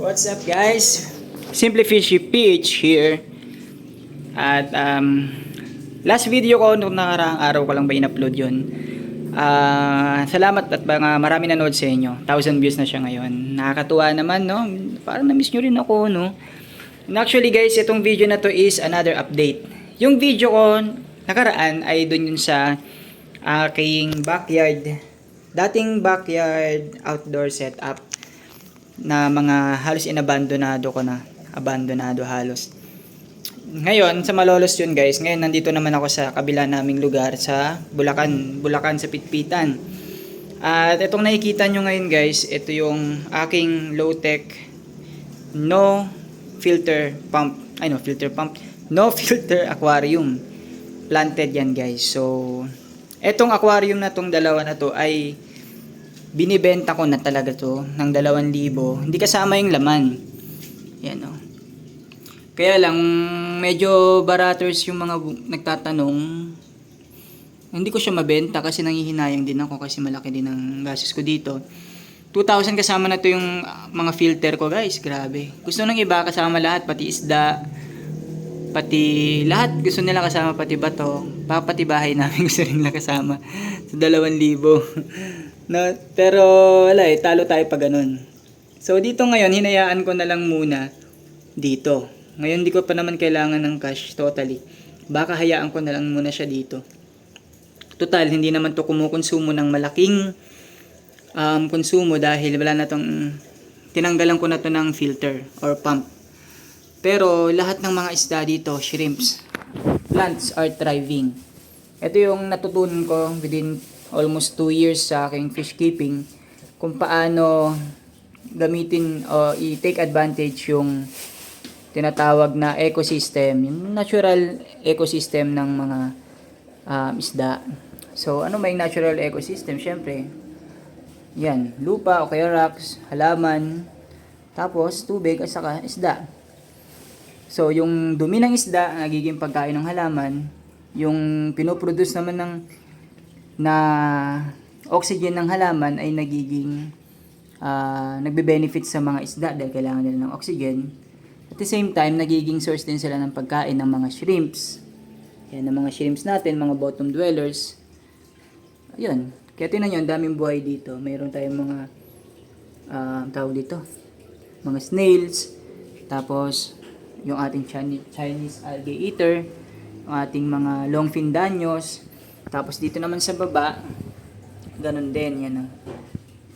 What's up guys? Simply Fishy PH here. At um, last video ko nung nakaraang araw ko lang ba in-upload yun. Ah, salamat at mga marami nanood sa inyo. 1000 views na siya ngayon. Nakakatuwa naman no. Parang na-miss nyo rin ako no. And actually guys, itong video na to is another update. Yung video ko nakaraan ay dun yun sa aking backyard. Dating backyard outdoor setup na mga halos inabandonado ko na. Abandonado halos. Ngayon, sa Malolos yun guys. Ngayon, nandito naman ako sa kabila naming lugar sa Bulacan. Bulacan sa Pitpitan. At itong nakikita nyo ngayon guys, ito yung aking low-tech no filter pump. Ay no, filter pump. No filter aquarium. Planted yan guys. So, etong aquarium na tong dalawa na to ay binibenta ko na talaga to ng 2,000. Hindi kasama yung laman. Yan o. Kaya lang, medyo baraters yung mga nagtatanong. Hindi ko siya mabenta kasi nangihinayang din ako kasi malaki din ang gastos ko dito. 2,000 kasama na to yung ah, mga filter ko guys. Grabe. Gusto ng iba kasama lahat, pati isda, pati lahat gusto nila kasama pati bato pa pati bahay namin gusto nila kasama sa 2,000 no, pero wala eh talo tayo pag ganun. So dito ngayon hinayaan ko na lang muna dito. Ngayon di ko pa naman kailangan ng cash totally. Baka hayaan ko na lang muna siya dito. Total hindi naman to kumukonsumo ng malaking um, konsumo dahil wala na tong tinanggalan ko na to ng filter or pump. Pero lahat ng mga isda dito, shrimps, plants are thriving. Ito yung natutunan ko within almost 2 years sa aking fish keeping kung paano gamitin o i-take advantage yung tinatawag na ecosystem, yung natural ecosystem ng mga um, isda. So, ano may natural ecosystem? Siyempre, yan, lupa o kaya rocks, halaman, tapos tubig at saka isda. So, yung dumi ng isda, nagiging pagkain ng halaman, yung pinoproduce naman ng na oxygen ng halaman ay nagiging ah, nagbe-benefit sa mga isda dahil kailangan nila ng oxygen. At the same time, nagiging source din sila ng pagkain ng mga shrimps. Yan, ng mga shrimps natin, mga bottom dwellers. Ayun. Kaya tinan nyo, ang daming buhay dito. Mayroon tayong mga ah, tawag dito, mga snails. Tapos, yung ating Chinese algae eater, yung ating mga longfin danyos. Tapos dito naman sa baba, ganun din, yan o.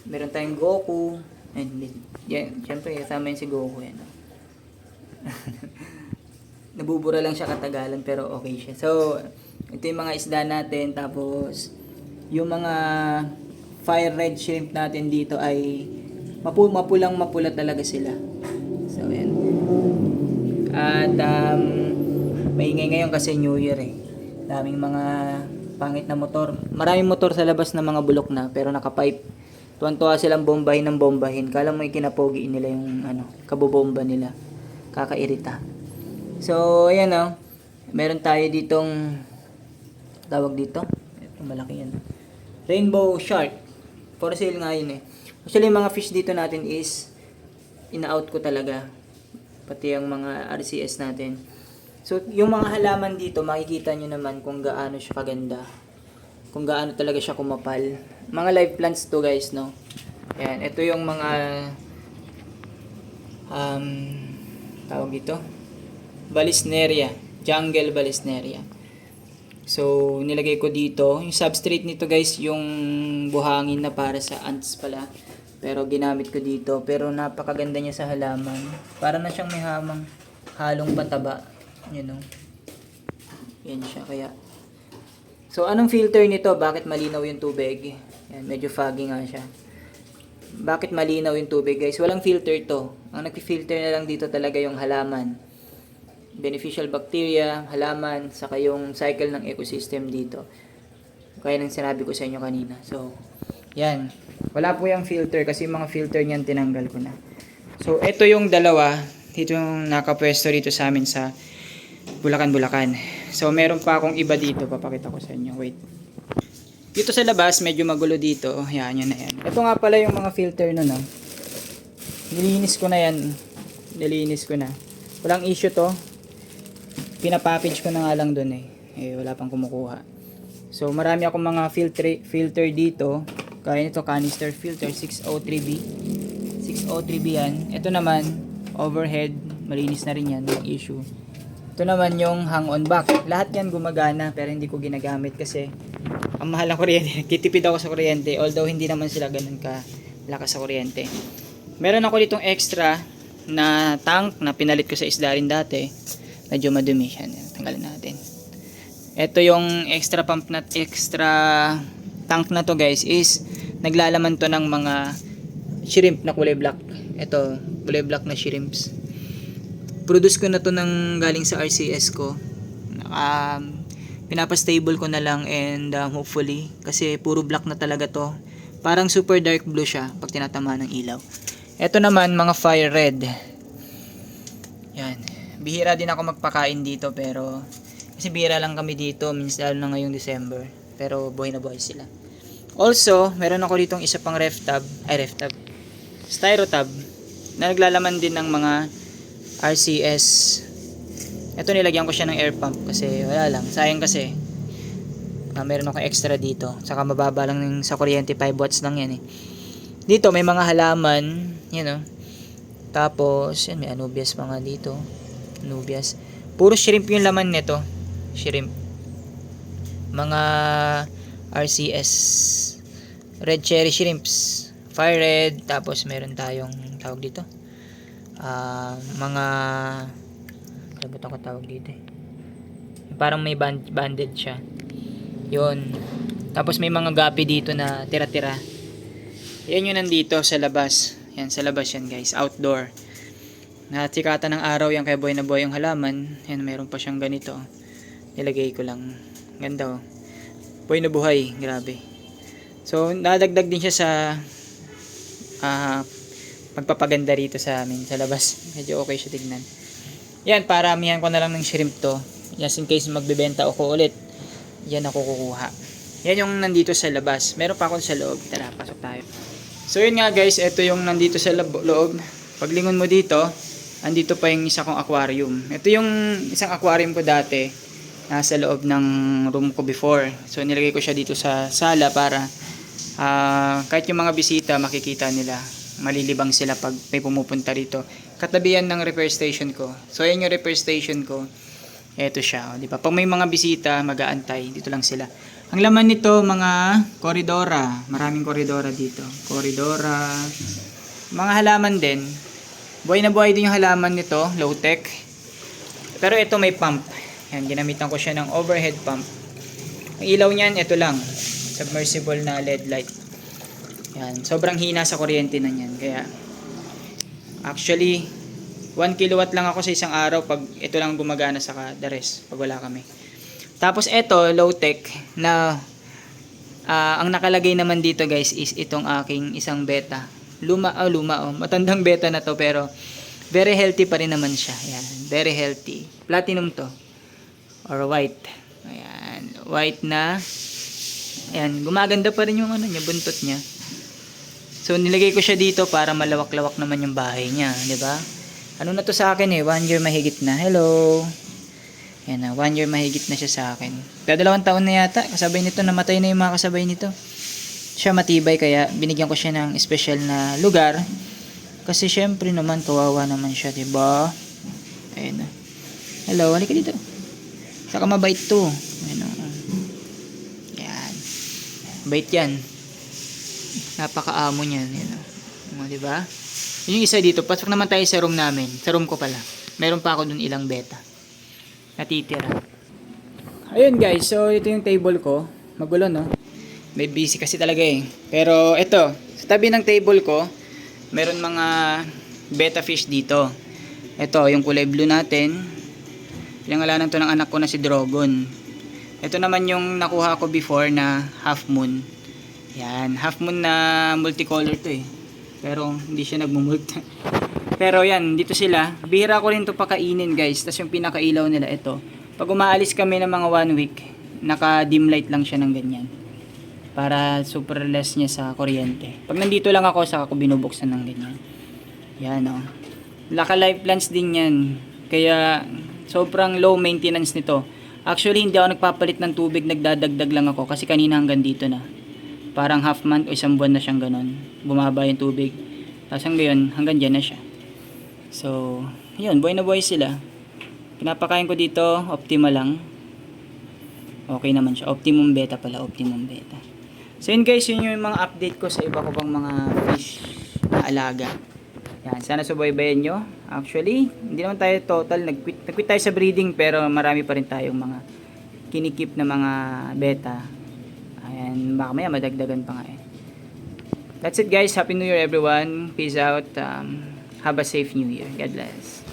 Meron tayong Goku. And, yan, syempre, kasama yun si Goku. Yan, o. Nabubura lang siya katagalan pero okay siya. So, ito yung mga isda natin. Tapos, yung mga fire red shrimp natin dito ay mapu mapulang mapula talaga sila. So, yan. At um, maingay ngayon kasi New Year eh. Daming mga pangit na motor. Maraming motor sa labas na mga bulok na pero naka-pipe. Tuwan-tuwa silang bombahin ng bombahin. Kala mo ikinapogi nila yung ano, kabobomba nila. Kakairita. So, ayan oh. Meron tayo ditong tawag dito. Ito malaki yan. Rainbow shark. For sale nga yun eh. Actually, mga fish dito natin is ina-out ko talaga pati ang mga RCS natin. So, yung mga halaman dito, makikita nyo naman kung gaano siya kaganda. Kung gaano talaga siya kumapal. Mga live plants to guys, no? Ayan, ito yung mga um, tawag dito? Balisneria. Jungle Balisneria. So, nilagay ko dito. Yung substrate nito guys, yung buhangin na para sa ants pala. Pero ginamit ko dito. Pero napakaganda niya sa halaman. Para na siyang may hamang halong pataba. You know. Yan siya. Kaya. So, anong filter nito? Bakit malinaw yung tubig? Yan, medyo foggy nga siya. Bakit malinaw yung tubig guys? Walang filter to. Ang nag-filter na lang dito talaga yung halaman. Beneficial bacteria, halaman, saka yung cycle ng ecosystem dito. Kaya nang sinabi ko sa inyo kanina. So, yan. Wala po yung filter kasi yung mga filter niyan tinanggal ko na. So, ito yung dalawa. Dito yung nakapwesto dito sa amin sa Bulacan, Bulacan. So, meron pa akong iba dito. Papakita ko sa inyo. Wait. Dito sa labas, medyo magulo dito. Yan, yan na yan. Ito nga pala yung mga filter na no. Nilinis ko na yan. Nilinis ko na. Walang issue to. Pinapackage ko na nga lang dun eh. Eh, wala pang kumukuha. So, marami akong mga filter, filter dito. Kaya nito, canister filter, 603B. 603B yan. Ito naman, overhead. Malinis na rin yan. Walang issue. Ito naman yung hang-on back. Lahat yan gumagana pero hindi ko ginagamit kasi ang mahal ng kuryente. Kitipid ako sa kuryente although hindi naman sila ganun ka lakas sa kuryente. Meron ako ditong extra na tank na pinalit ko sa isda rin dati. Medyo madumi siya. Tanggalin natin. Ito yung extra pump na extra tank na to guys is naglalaman to ng mga shrimp na kulay black. Ito, kulay black na shrimps produce ko na to ng galing sa RCS ko. Um, pinapa-stable ko na lang and um, hopefully kasi puro black na talaga to. Parang super dark blue siya pag tinatamaan ng ilaw. Ito naman mga fire red. Yan. Bihira din ako magpakain dito pero kasi bihira lang kami dito minsan na ngayong December. Pero buhay na buhay sila. Also, meron ako ditong isa pang ref tab, ay ref tab, styro tab na naglalaman din ng mga RCS. Ito nilagyan ko siya ng air pump kasi wala lang. Sayang kasi. Ah, meron ako extra dito. Saka mababa lang yung sa kuryente 5 watts lang yan eh. Dito may mga halaman, you know. Tapos, yan, may anubias mga dito. Anubias. Puro shrimp yung laman nito. Shrimp. Mga RCS. Red cherry shrimps. Fire red. Tapos meron tayong tawag dito ah, mga ano ba itong katawag dito eh? Parang may band, banded siya. Yun. Tapos may mga gapi dito na tira-tira. Yan yung nandito sa labas. Yan sa labas yan guys. Outdoor. Natikatan ng araw yan kaya boy na boy yung halaman. Yan meron pa siyang ganito. Nilagay ko lang. Ganda oh. Boy na buhay. Grabe. So nadagdag din siya sa ah magpapaganda rito sa amin sa labas. Medyo okay siya tignan. Yan, paramihan ko na lang ng shrimp to. Just in case magbebenta ako ulit. Yan ako kukuha. Yan yung nandito sa labas. Meron pa ako sa loob. Tara, pasok tayo. So yun nga guys, ito yung nandito sa loob. Paglingon mo dito, andito pa yung isa kong aquarium. Ito yung isang aquarium ko dati. Nasa loob ng room ko before. So nilagay ko siya dito sa sala para ah, kahit yung mga bisita makikita nila malilibang sila pag may pumupunta rito. Katabi yan ng repair station ko. So, ayan yung repair station ko. Ito siya, oh, di ba? Pag may mga bisita, mag-aantay. Dito lang sila. Ang laman nito, mga koridora. Maraming koridora dito. Koridora. Mga halaman din. Buhay na buhay din yung halaman nito, low tech. Pero ito may pump. Yan, ginamitan ko siya ng overhead pump. Ang ilaw niyan, ito lang. Submersible na LED light. Yan, sobrang hina sa kuryente na niyan. Kaya, actually, 1 kilowatt lang ako sa isang araw pag ito lang gumagana sa the rest, pag wala kami. Tapos ito, low tech, na ah, ang nakalagay naman dito guys is itong aking isang beta. Luma, oh, luma, oh. matandang beta na to pero very healthy pa rin naman siya. Yan, very healthy. Platinum to. Or white. Ayan, white na. Ayan, gumaganda pa rin yung ano niya, buntot niya. So nilagay ko siya dito para malawak-lawak naman yung bahay niya, 'di ba? Ano na to sa akin eh, one year mahigit na. Hello. Yan na, one year mahigit na siya sa akin. Pero dalawang taon na yata, kasabay nito, namatay na yung mga kasabay nito. Siya matibay kaya binigyan ko siya ng special na lugar. Kasi syempre naman, kawawa naman siya, 'di ba? Ayun na. Hello, halika dito. Saka mabait to. Ayun. Yan. Bait yan napakaamo niyan yun o, di ba? Yun yung isa dito. Pasok naman tayo sa room namin. Sa room ko pala. Meron pa ako dun ilang beta. Natitira. Ayun guys. So ito yung table ko. Magulo no? May busy kasi talaga eh. Pero ito sa tabi ng table ko meron mga beta fish dito. Ito yung kulay blue natin. Pinangalanan to ng anak ko na si Drogon. Ito naman yung nakuha ko before na half moon yan, half moon na multicolor to eh. Pero hindi siya nagmumult. Pero yan, dito sila. Bihira ko rin to pakainin guys. Tapos yung pinakailaw nila ito. Pag umaalis kami ng mga one week, naka dim light lang siya ng ganyan. Para super less niya sa kuryente. Pag nandito lang ako, saka ko binubuksan ng ganyan. Yan o. Laka life plants din yan. Kaya sobrang low maintenance nito. Actually, hindi ako nagpapalit ng tubig, nagdadagdag lang ako kasi kanina hanggang dito na. Parang half month o isang buwan na siyang ganun. Bumaba yung tubig. Tapos hanggang hanggang dyan na siya. So, yun, buhay na buhay sila. Pinapakain ko dito, optima lang. Okay naman siya. Optimum beta pala, optimum beta. So yun guys, yun yung mga update ko sa iba ko pang mga fish na alaga. Yan, sana subaybayan nyo. Actually, hindi naman tayo total, nag-quit, nag-quit tayo sa breeding pero marami pa rin tayong mga kinikip na mga beta. Baka maya madagdagan pa nga eh. That's it guys. Happy New Year everyone. Peace out. Um, have a safe New Year. God bless.